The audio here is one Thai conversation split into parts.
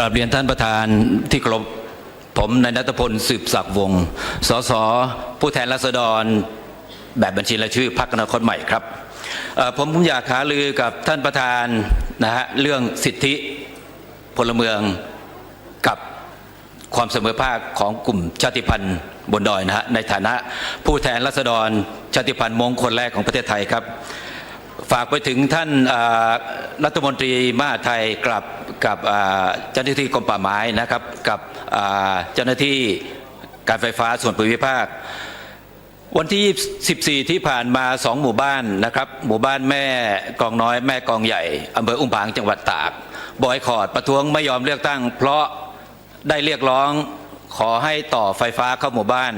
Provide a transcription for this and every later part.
กราบเรียนท่านประธานที่เคารพผมนายนัทพลสืบศักดิ์วงศ์สสผู้แทนราษฎร แบบบัญชีรายชื่อพรรคอนาคตใหม่ครับผมผมอยากหาลือกับท่านประธานนะฮะเรื่องสิทธิพลเมืองกับความเสมอภาคของกลุ่มชาติพันธุ์บนดอยนะฮะในฐานะผู้แทนราษฎรชาติพันธุ์มงคนแรกของประเทศไทยครับ ฝากไปถึงท่านรัฐมนตรีมหาไทยกับกับเจ้าหน้าที่กรมป่าไม้นะครับ กับเจ้าหน้าที่การไฟฟ้าส่วนภูมิภาค วันที่ 14 ที่ผ่านมา 2 หมู่บ้านนะครับ หมู่บ้านแม่กองน้อยแม่กองใหญ่อำเภออุ้มผางจังหวัดตากบอยคอรดประท้วงไม่ยอมเลือกตั้ง เพราะได้เรียกร้องขอให้ต่อไฟฟ้าเข้าหมู่บ้าน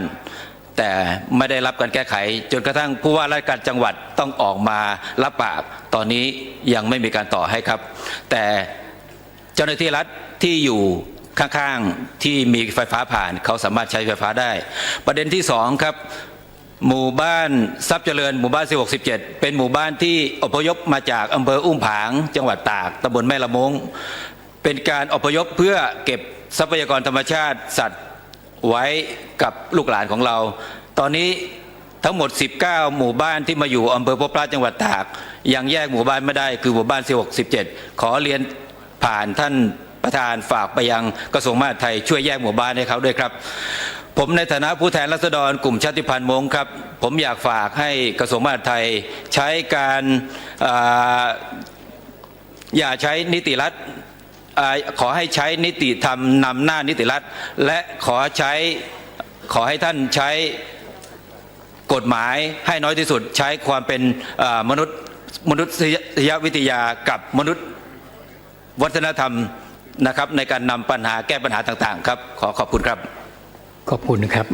แต่ไม่ได้รับการแก้ไข จนกระทั่งผู้ว่าราชการจังหวัดต้องออกมารับปากตอนนี้ยังไม่มีการต่อให้ครับ แต่เจ้าหน้าที่รัฐที่อยู่ข้างๆที่มีไฟฟ้าผ่านเขาสามารถใช้ไฟฟ้าได้ ประเด็นที่สองครับหมู่บ้านทรัพย์เจริญหมู่บ้าน467เป็นหมู่บ้านที่อพยพมาจากอำเภออุ้มผาง จังหวัดตากตำบลแม่ละมง เป็นการอพยพเพื่อเก็บทรัพยากรธรรมชาติสัตว์ ไว้กับลูกหลานของเรา ตอนนี้ทั้งหมด 19 หมู่บ้านที่มาอยู่อำเภอพบพระจังหวัดตาก ยังแยกหมู่บ้านไม่ได้คือหมู่บ้าน467ขอเรียนผ่านท่านประธานฝากไปยังกระทรวงมหาดไทยช่วยแยกหมู่บ้านให้เขาด้วยครับ ผมในฐานะผู้แทนรัษฎรกลุ่มชาติพันธุ์มงครับ ผมอยากฝากให้กระทรวงมหาดไทยใช้การอาอย่าใช้นิติรัฐ ขอให้ใช้นิติธรรมนำหน้านิติรัฐ และขอใช้ขอให้ท่านใช้กฎหมายให้น้อยที่สุดใช้ความเป็นมนุษย์มนุษยวิทยากับมนุษย์วัฒนธรรมนะครับในการนำปัญหาแก้ปัญหาต่างๆครับ ขอขอบคุณครับ ขอบคุณนะครับ